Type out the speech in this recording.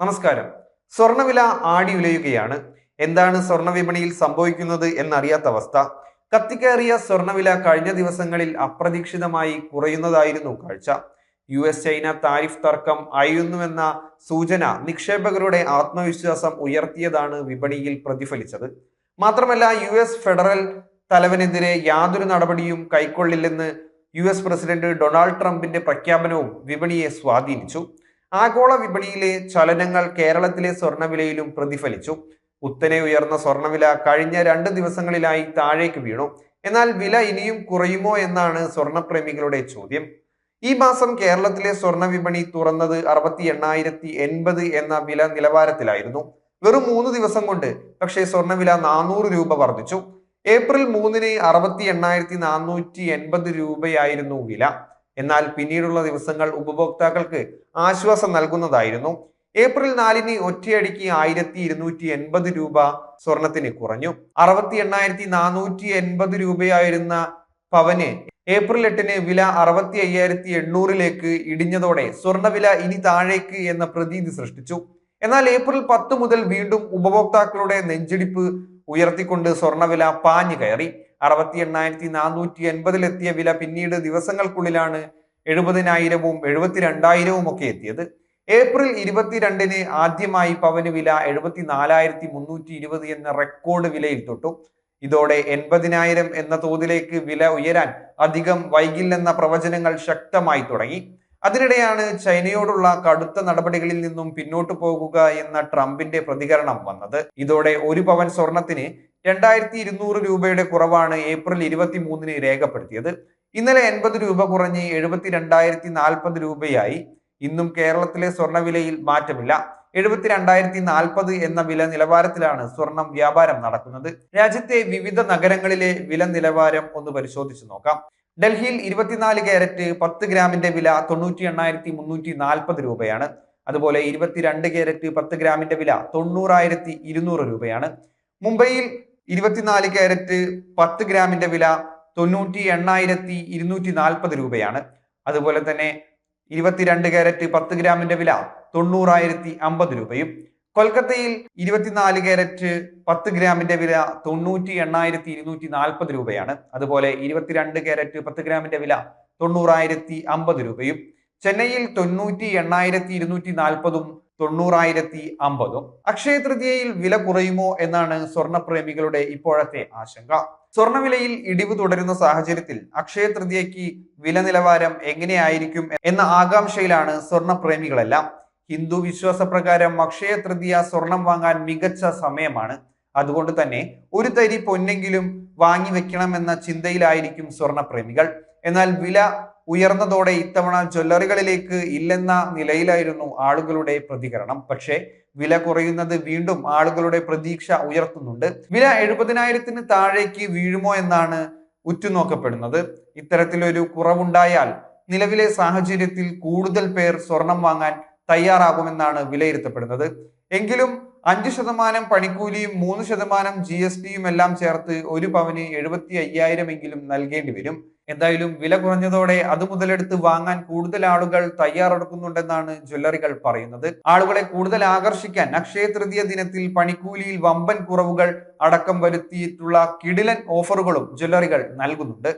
നമസ്കാരം. സ്വർണവില ആടിയുലയുകയാണ് എന്താണ് സ്വർണ വിപണിയിൽ സംഭവിക്കുന്നത് എന്നറിയാത്ത അവസ്ഥ. കത്തിക്കേറിയ സ്വർണവില കഴിഞ്ഞ ദിവസങ്ങളിൽ അപ്രതീക്ഷിതമായി കുറയുന്നതായിരുന്നു കാഴ്ച. യു എസ് ചൈന താരിഫ് തർക്കം അയയുന്നുവെന്ന സൂചന നിക്ഷേപകരുടെ ആത്മവിശ്വാസം ഉയർത്തിയതാണ് വിപണിയിൽ പ്രതിഫലിച്ചത്. മാത്രമല്ല യു എസ് ഫെഡറൽ തലവനെതിരെ യാതൊരു നടപടിയും കൈക്കൊള്ളില്ലെന്ന് യു എസ് പ്രസിഡന്റ് ഡൊണാൾഡ് ട്രംപിന്റെ പ്രഖ്യാപനവും വിപണിയെ സ്വാധീനിച്ചു. ആഗോള വിപണിയിലെ ചലനങ്ങൾ കേരളത്തിലെ സ്വർണവിലയിലും പ്രതിഫലിച്ചു. കുത്തനെ ഉയർന്ന സ്വർണവില കഴിഞ്ഞ രണ്ട് ദിവസങ്ങളിലായി താഴേക്ക് വീണു. എന്നാൽ വില ഇനിയും കുറയുമോ എന്നാണ് സ്വർണപ്രേമികളുടെ ചോദ്യം. ഈ മാസം കേരളത്തിലെ സ്വർണ വിപണി തുറന്നത് അറുപത്തി എണ്ണായിരത്തി എൺപത് എന്ന വില നിലവാരത്തിലായിരുന്നു. വെറും മൂന്ന് ദിവസം കൊണ്ട് പക്ഷേ സ്വർണവില നാനൂറ് രൂപ വർദ്ധിച്ചു. ഏപ്രിൽ മൂന്നിന് അറുപത്തി എണ്ണായിരത്തി നാനൂറ്റി എൺപത് രൂപയായിരുന്നു വില. എന്നാൽ പിന്നീടുള്ള ദിവസങ്ങൾ ഉപഭോക്താക്കൾക്ക് ആശ്വാസം നൽകുന്നതായിരുന്നു. ഏപ്രിൽ നാലിന് ഒറ്റയടിക്ക് ആയിരത്തി ഇരുന്നൂറ്റി എൺപത് രൂപ സ്വർണത്തിന് കുറഞ്ഞു. അറുപത്തി എണ്ണായിരത്തി നാനൂറ്റി എൺപത് രൂപയായിരുന്ന പവന് ഏപ്രിൽ എട്ടിന് വില അറുപത്തി അയ്യായിരത്തി എണ്ണൂറിലേക്ക് ഇടിഞ്ഞതോടെ സ്വർണവില ഇനി താഴേക്ക് എന്ന പ്രതീതി സൃഷ്ടിച്ചു. എന്നാൽ ഏപ്രിൽ പത്ത് മുതൽ വീണ്ടും ഉപഭോക്താക്കളുടെ നെഞ്ചിടിപ്പ് ഉയർത്തിക്കൊണ്ട് സ്വർണവില പാഞ്ഞു കയറി. അറുപത്തി എണ്ണായിരത്തി നാനൂറ്റി എൺപതിലെത്തിയ വില പിന്നീട് ദിവസങ്ങൾക്കുള്ളിലാണ് എഴുപതിനായിരവും എഴുപത്തിരണ്ടായിരവും ഒക്കെ എത്തിയത്. ഏപ്രിൽ ഇരുപത്തിരണ്ടിന് ആദ്യമായി പവന് വില എഴുപത്തി നാലായിരത്തി മുന്നൂറ്റി ഇരുപത് എന്ന റെക്കോർഡ് വിലയിൽ തൊട്ടു. ഇതോടെ എൺപതിനായിരം എന്ന തോതിലേക്ക് വില ഉയരാൻ അധികം വൈകില്ലെന്ന പ്രവചനങ്ങൾ ശക്തമായി തുടങ്ങി. അതിനിടെയാണ് ചൈനയോടുള്ള കടുത്ത നടപടികളിൽ നിന്നും പിന്നോട്ടു പോകുക എന്ന ട്രംപിന്റെ പ്രതികരണം വന്നത്. ഇതോടെ ഒരു പവൻ സ്വർണത്തിന് രണ്ടായിരത്തി ഇരുന്നൂറ് രൂപയുടെ കുറവാണ് ഏപ്രിൽ ഇരുപത്തി മൂന്നിന് രേഖപ്പെടുത്തിയത്. ഇന്നലെ എൺപത് രൂപ കുറഞ്ഞ് എഴുപത്തി രണ്ടായിരത്തി നാൽപ്പത് രൂപയായി. ഇന്നും കേരളത്തിലെ സ്വർണവിലയിൽ മാറ്റമില്ല. എഴുപത്തി രണ്ടായിരത്തി നാൽപ്പത് എന്ന വില നിലവാരത്തിലാണ് സ്വർണം വ്യാപാരം നടക്കുന്നത്. രാജ്യത്തെ വിവിധ നഗരങ്ങളിലെ വില നിലവാരം ഒന്ന് പരിശോധിച്ചു നോക്കാം. ഡൽഹിയിൽ ഇരുപത്തിനാല് ക്യാരറ്റ് പത്ത് ഗ്രാമിന്റെ വില തൊണ്ണൂറ്റി എണ്ണായിരത്തി മുന്നൂറ്റി നാൽപ്പത് രൂപയാണ്. അതുപോലെ ഇരുപത്തിരണ്ട് ക്യാരറ്റ് പത്ത് ഗ്രാമിന്റെ വില തൊണ്ണൂറായിരത്തി ഇരുന്നൂറ് രൂപയാണ്. മുംബൈയിൽ ഇരുപത്തിനാല് ക്യാരറ്റ് പത്ത് ഗ്രാമിന്റെ വില തൊണ്ണൂറ്റി എണ്ണായിരത്തി ഇരുന്നൂറ്റി നാൽപ്പത് രൂപയാണ്. അതുപോലെ തന്നെ ഇരുപത്തിരണ്ട് ക്യാരറ്റ് പത്ത് ഗ്രാമിന്റെ വില തൊണ്ണൂറായിരത്തി അമ്പത് രൂപയും കൊൽക്കത്തയിൽ ഇരുപത്തിനാല് കാരറ്റ് പത്ത് ഗ്രാമിന്റെ വില തൊണ്ണൂറ്റി എണ്ണായിരത്തി ഇരുന്നൂറ്റി നാൽപ്പത് രൂപയാണ്. അതുപോലെ ഇരുപത്തിരണ്ട് കാരറ്റ് പത്ത് ഗ്രാമിന്റെ വില തൊണ്ണൂറായിരത്തി അമ്പത് രൂപയും ചെന്നൈയിൽ തൊണ്ണൂറ്റി എണ്ണായിരത്തി ഇരുന്നൂറ്റി നാൽപ്പതും തൊണ്ണൂറായിരത്തി അമ്പതും. അക്ഷയ തൃതീയയിൽ വില കുറയുമോ എന്നാണ് സ്വർണപ്രേമികളുടെ ഇപ്പോഴത്തെ ആശങ്ക. സ്വർണവിലയിൽ ഇടിവ് തുടരുന്ന സാഹചര്യത്തിൽ അക്ഷയ തൃതീയയ്ക്ക് വില നിലവാരം എങ്ങനെയായിരിക്കും എന്ന ആകാംക്ഷയിലാണ് സ്വർണപ്രേമികളെല്ലാം. ഹിന്ദു വിശ്വാസപ്രകാരം അക്ഷയ തൃതീയ സ്വർണം വാങ്ങാൻ മികച്ച സമയമാണ്. അതുകൊണ്ട് തന്നെ ഒരു തരി പൊന്നെങ്കിലും വാങ്ങി വെക്കണമെന്ന ചിന്തയിലായിരിക്കും സ്വർണപ്രേമികൾ. എന്നാൽ വില ഉയർന്നതോടെ ഇത്തവണ ജ്വല്ലറികളിലേക്ക് ഇല്ലെന്ന നിലയിലായിരുന്നു ആളുകളുടെ പ്രതികരണം. പക്ഷേ വില കുറയുന്നത് വീണ്ടും ആളുകളുടെ പ്രതീക്ഷ ഉയർത്തുന്നുണ്ട്. വില എഴുപതിനായിരത്തിന് താഴേക്ക് വീഴുമോ എന്നാണ് ഉറ്റുനോക്കപ്പെടുന്നത്. ഇത്തരത്തിലൊരു കുറവുണ്ടായാൽ നിലവിലെ സാഹചര്യത്തിൽ കൂടുതൽ പേർ സ്വർണം വാങ്ങാൻ തയ്യാറാകുമെന്നാണ് വിലയിരുത്തപ്പെടുന്നത്. എങ്കിലും അഞ്ച് ശതമാനം പണിക്കൂലിയും മൂന്ന് ശതമാനം ജി എസ് ടിയും എല്ലാം ചേർത്ത് ഒരു പവന് എഴുപത്തി അയ്യായിരം എങ്കിലും നൽകേണ്ടി വരും. എന്തായാലും വില കുറഞ്ഞതോടെ അത് മുതലെടുത്ത് വാങ്ങാൻ കൂടുതൽ ആളുകൾ തയ്യാറെടുക്കുന്നുണ്ടെന്നാണ് ജ്വല്ലറികൾ പറയുന്നത്. ആളുകളെ കൂടുതൽ ആകർഷിക്കാൻ അക്ഷയ തൃതീയ ദിനത്തിൽ പണിക്കൂലിയിൽ വമ്പൻ കുറവുകൾ അടക്കം വരുത്തിയിട്ടുള്ള കിടിലൻ ഓഫറുകളും ജ്വല്ലറികൾ നൽകുന്നുണ്ട്.